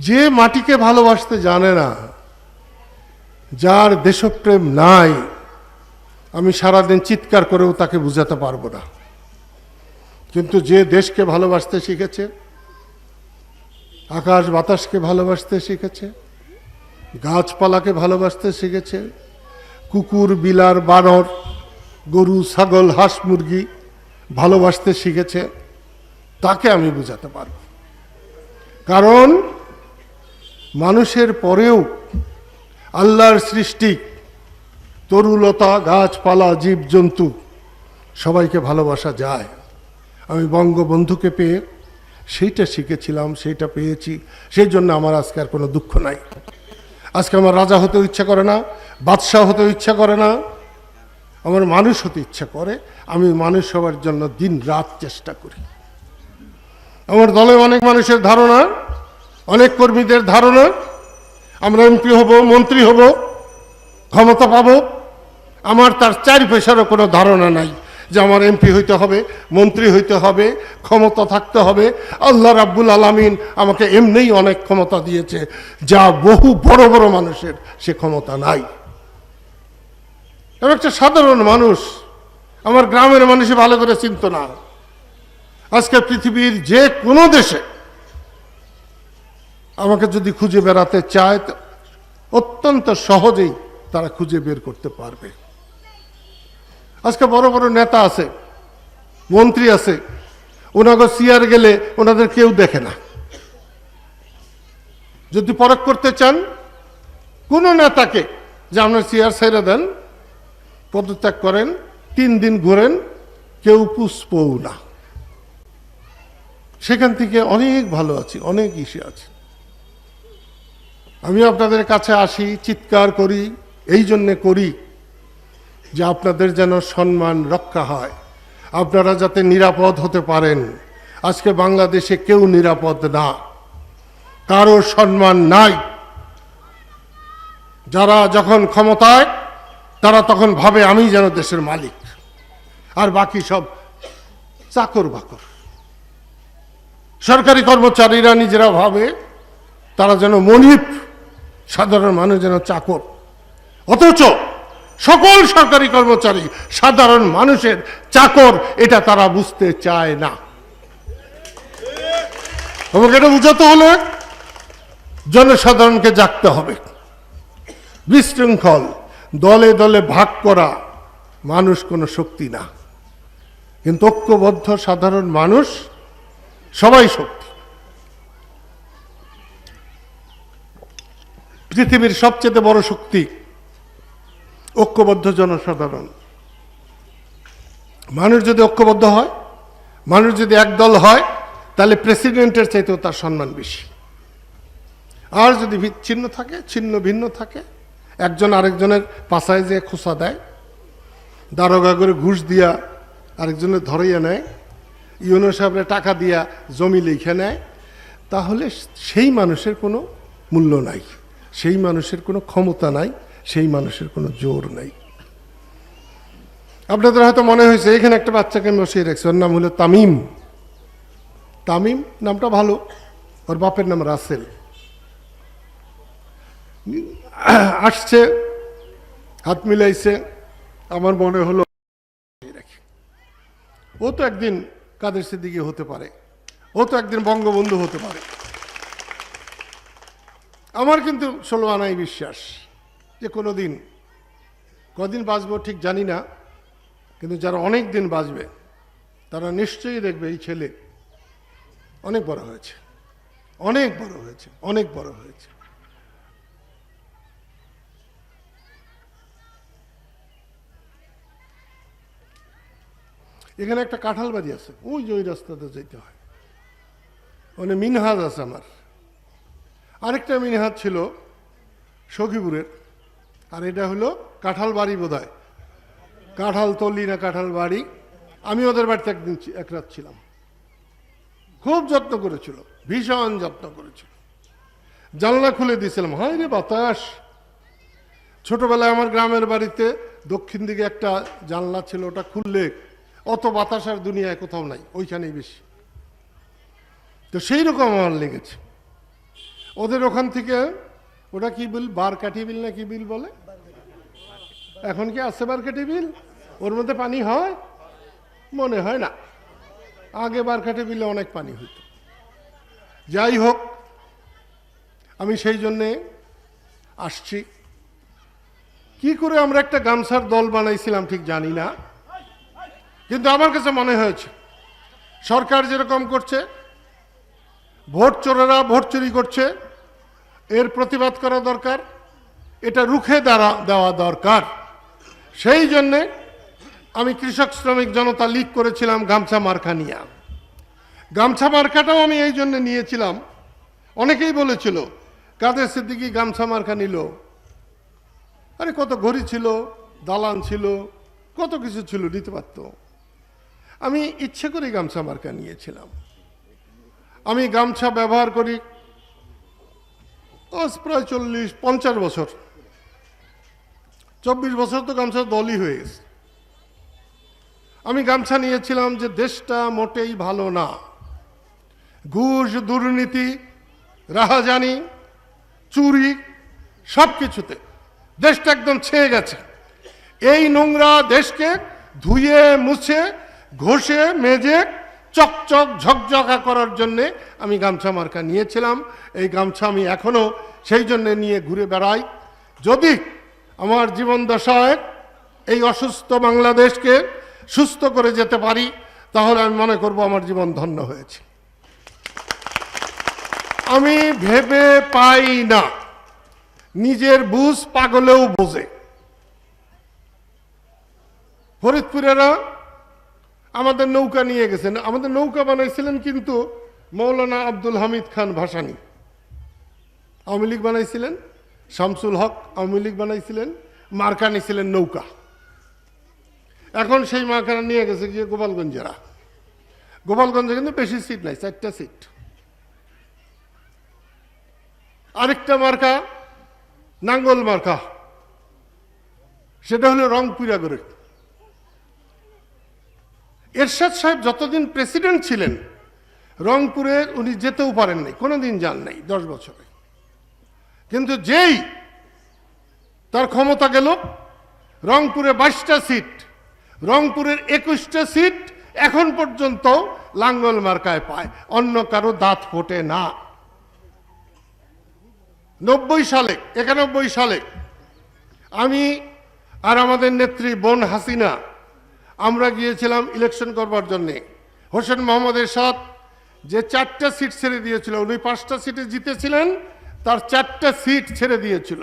যে মাটিকে ভালোবাসতে জানে না, যার দেশপ্রেম নাই, আমি সারাদিন চিৎকার করেও তাকে বুঝাতে পারব না। কিন্তু যে দেশকে ভালোবাসতে শিখেছে, আকাশ বাতাসকে ভালোবাসতে শিখেছে, গাছপালাকে ভালোবাসতে শিখেছে, কুকুর, বিলার, বানর, গরু, ছাগল, হাঁস, মুরগি ভালোবাসতে শিখেছে, তাকে আমি বুঝাতে পারব। কারণ মানুষের পরেও আল্লাহর সৃষ্টি, তরুলতা, গাছপালা, জীবজন্তু, সবাইকে ভালোবাসা যায়। আমি বঙ্গবন্ধুকে পেয়ে সেইটা শিখেছিলাম, সেইটা পেয়েছি, সেই জন্য আমার আজকে আর কোনো দুঃখ নাই। আজকে আমার রাজা হতে ইচ্ছা করে না, বাদশাহ হতে ইচ্ছা করে না, আমার মানুষ হতে ইচ্ছা করে, আমি মানুষ হওয়ার জন্য দিন রাত চেষ্টা করি। আমার দলে অনেক মানুষের ধারণা অনেক কর্মীদের ধারণা, আমরা এমপি হব, মন্ত্রী হব, ক্ষমতা পাব। আমার তার চারি পয়সারও কোনো ধারণা নাই যে আমার এমপি হইতে হবে, মন্ত্রী হইতে হবে, ক্ষমতা থাকতে হবে। আল্লাহ রাব্বুল আলামিন আমাকে এমনিই অনেক ক্ষমতা দিয়েছে। যা বহু বড় বড় মানুষের সে ক্ষমতা নাই। আমি একটা সাধারণ মানুষ। আমার গ্রামের মানুষই ভালো করে চিন্ত না। আজকে পৃথিবীর যে কোনো দেশে আমাকে যদি খুঁজে বেড়াতে চায় অত্যন্ত সহজেই তারা খুঁজে বের করতে পারবে। আজকে বড় বড় নেতা আছে, মন্ত্রী আছে ওনাকে সিয়ার গেলে ওনাদের কেউ দেখে না। যদি পরখ করতে চান, কোনো নেতাকে যে আপনার সিয়ার ছেড়ে দেন, পদত্যাগ করেন, তিন দিন ঘুরেন, কেউ পুষ্পও না। সেখান থেকে অনেক ভালো আছি, অনেক ইসে আছে। আমি আপনাদের কাছে আসি, চিৎকার করি, এই জন্যে করি যে আপনাদের যেন সম্মান রক্ষা হয়। আপনারা যাতে নিরাপদ হতে পারেন। আজকে বাংলাদেশে কেউ নিরাপদ না। কারও সম্মান নাই। যারা যখন ক্ষমতায়, তারা তখন ভাবে আমি যেন দেশের মালিক। আর বাকি সব চাকর বাকর। সরকারি কর্মচারীরা নিজেরা ভাবে তারা যেন মনিপ সাধারণ মানুষ যেন চাকর। অথচ সকল সরকারি কর্মচারী সাধারণ মানুষের চাকর, এটা তারা বুঝতে চায় না। আমাকে এটা বুঝাতে হলে জনসাধারণকে জাগতে হবে। বিশৃঙ্খল, দলে দলে ভাগ করা মানুষ কোনো শক্তি না। কিন্তু ঐক্যবদ্ধ সাধারণ মানুষ সবাই শক্তি। পৃথিবীর সবচেয়ে বড় শক্তি ঐক্যবদ্ধ জনসাধারণ। মানুষ যদি ঐক্যবদ্ধ হয়, মানুষ যদি একদল হয়, তাহলে প্রেসিডেন্টের চাইতেও তার সম্মান বেশি। আর যদি বিচ্ছিন্ন থাকে, ছিন্ন ভিন্ন থাকে, একজন আরেকজনের পাশায় যে খোসা দেয়, দারোগা করে ঘুষ দিয়া আরেকজনের ধরাইয়া নেয়, ইউনো সাহেবের টাকা দিয়া জমি লিখে নেয়, তাহলে সেই মানুষের কোনো মূল্য নাই। সেই মানুষের কোনো ক্ষমতা নাই, সেই মানুষের কোনো জোর নাই। আপনাদের হয়তো মনে হয়েছে, এখানে একটা বাচ্চাকে আমি বসিয়ে রাখছি, ওর নাম হলো তামিম। তামিম নামটা ভালো, ওর বাপের নাম রাসেল। আসছে, হাত মিলাইছে, আমার মনে হলো, ও তো একদিন কাদের সিদ্দিকি হতে পারে, ও তো একদিন বঙ্গবন্ধু হতে পারে। আমার কিন্তু ষোলো আনাই বিশ্বাস যে কোনো দিন কদিন বাঁচবো ঠিক জানি না, কিন্তু যারা অনেক দিন বাঁচবে, তারা নিশ্চয়ই দেখবে এই ছেলে অনেক বড় হয়েছে, অনেক বড় হয়েছে, অনেক বড় হয়েছে। এখানে একটা কাঁঠাল বাড়ি আছে, ওই যে ওই রাস্তাতে যেতে হয়। মানে মিনহাজ আছে আমার। আরেকটা মিনহাজ ছিল সখীপুরের, আর এটা হলো কাঁঠাল বাড়ি বোধ হয় কাঁঠাল তল্লি না কাঁঠাল বাড়ি? আমি ওদের বাড়িতে একদিন এক রাত ছিলাম। খুব যত্ন করেছিল, ভীষণ যত্ন করেছিল। জানলা খুলে দিয়েছিলাম, হয় রে বাতাস! ছোটবেলায় আমার গ্রামের বাড়িতে দক্ষিণ দিকে একটা জানলা ছিল, ওটা খুললে অত বাতাস আর দুনিয়ায় কোথাও নাই, ওইখানেই বেশি। তো সেই রকম আমার লেগেছে। ওদের ওখান থেকে ওটা কি বিল? বার কাঠি বিল না কি বিল বলে? এখন কি আছে বার কাঠি বিল? ওর মধ্যে পানি হয়? মনে হয় না। আগে বার কাঠি বিলে অনেক পানি হইত। যাই হোক, আমি সেই জন্যে আসছি। কি করে আমরা একটা গামছার দল বানাইছিলাম ঠিক জানি না। কিন্তু আমার কাছে মনে হয়েছে, সরকার যেরকম করছে ভোট চোরেরা ভোট চুরি করছে। এর প্রতিবাদ করা দরকার, এটা রুখে দাঁড়া দেওয়া দরকার। সেই জন্যে আমি কৃষক শ্রমিক জনতা লীগ করেছিলাম গামছা মার্কা নিয়ে। গামছা মার্কাটাও আমি এই জন্য নিয়েছিলাম। অনেকেই বলেছিল, কাদের সিদ্দিকি গামছা মার্কা নিল? আরে কত ঘড়ি ছিল, দালান ছিল, কত কিছু ছিল নিতে পারত। আমি ইচ্ছে করে গামছা মার্কা নিয়েছিলাম। আমি গামছা ব্যবহার করি। আজ প্রায় চল্লিশ, পঞ্চাশ বছর। চব্বিশ বছর তো গামছা দলই হয়ে গেছে। আমি গামছা নিয়েছিলাম যে দেশটা মোটেই ভালো না। ঘুষ, দুর্নীতি, রাহাজানি, চুরি সব কিছুতে দেশটা একদম ছেয়ে গেছে। এই নোংরা দেশকে ধুয়ে, মুছে, ঘষে, মেজে চকচক ঝকঝকা করার জন্যে আমি গামছা মার্কা নিয়েছিলাম। এই গামছা আমি এখনও সেই জন্যে নিয়ে ঘুরে বেড়াই। যদি আমার জীবন দশায় এই অসুস্থ বাংলাদেশকে সুস্থ করে যেতে পারি, তাহলে আমি মনে করব আমার জীবন ধন্য হয়েছে। আমি ভেবে পাই না, নিজের বুঝ পাগলেও বোঝে। ফরিদপুরেরা আমাদের নৌকা নিয়ে গেছেন। আমাদের নৌকা বানাইছিলেন কিন্তু মৌলানা আব্দুল হামিদ খান ভাসানি। আওয়ামী লীগ বানাইছিলেন, শামসুল হক আওয়ামী লীগ বানাইছিলেন, মার্কা নিছিলেন নৌকা। এখন সেই মার্কাটা নিয়ে গেছে গিয়ে গোপালগঞ্জেরা। গোপালগঞ্জে কিন্তু বেশি সিট নাই, চারটা সিট আরেকটা মার্কা, নাঙ্গল মার্কা। সেটা হলো রংপুরা করে এরশাদ সাহেব যতদিন প্রেসিডেন্ট ছিলেন, রংপুরে উনি যেতেও পারেন নাই কোনোদিন যান নাই দশ বছরে। কিন্তু যেই তার ক্ষমতা গেল, রংপুরে বাইশটা সিট, রংপুরের একুশটা সিট এখন পর্যন্ত লাঙ্গল মার্কায় পায়, অন্য কারও দাঁত ফোটে না। নব্বই সালে, একানব্বই সালে আমি আর আমাদের নেত্রী বোন হাসিনা আমরা গিয়েছিলাম ইলেকশন করবার জন্যে। হোসেন মোহাম্মদের সাথ যে চারটা সিট ছেড়ে দিয়েছিল, উনি পাঁচটা সিটে জিতেছিলেন, তার চারটা সিট ছেড়ে দিয়েছিল।